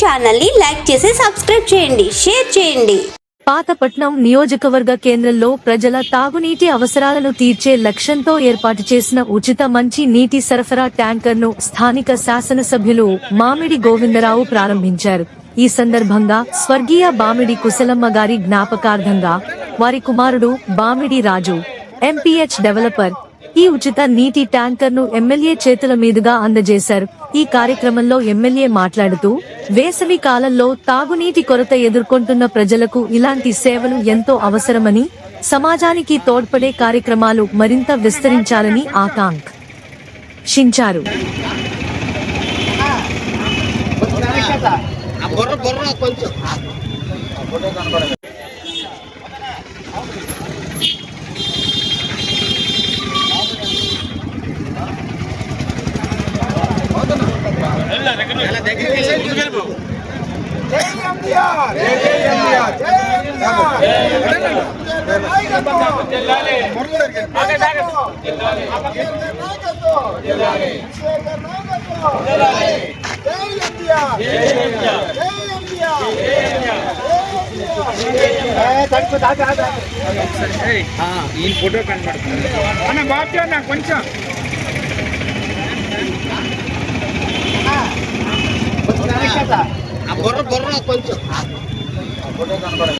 ఛానల్ని లైక్ చేసి సబ్స్క్రైబ్ చేయండి షేర్ చేయండి. పాతపట్నం నియోజకవర్గ కేంద్రంలో ప్రజల తాగునీటి అవసరాలను తీర్చే లక్ష్యంతో ఏర్పాటు చేసిన ఉచిత మంచి నీటి సరఫరా ట్యాంకర్ను స్థానిక శాసనసభ్యులు మామిడి గోవిందరావు ప్రారంభించారు. ఈ సందర్భంగా స్వర్గీయ బామిడి కుశలమ్మ గారి జ్ఞాపకార్థంగా వారి కుమారుడు బామిడి రాజు ఎంపీహెచ్ డెవలపర్ ఈ ఉచిత నీటి ట్యాంకర్ను ఎమ్మెల్యే చేతుల మీదుగా అందజేశారు ఈ కార్యక్రమంలో ఎమ్మెల్యే మాట్లాడుతూ వేసవి కాలంలో తాగునీటి కొరత ఎదుర్కొంటున్న ప్రజలకు ఇలాంటి సేవలు ఎంతో అవసరమని సమాజానికి తోడ్పడే కార్యక్రమాలు మరింత విస్తరించాలని ఆకాంక్షించారు కొంచెం ఈ ఫోటో కనబడుతుంది అన్న బాబు కొంచెం బుర్ర బుర్ర కొంచెం.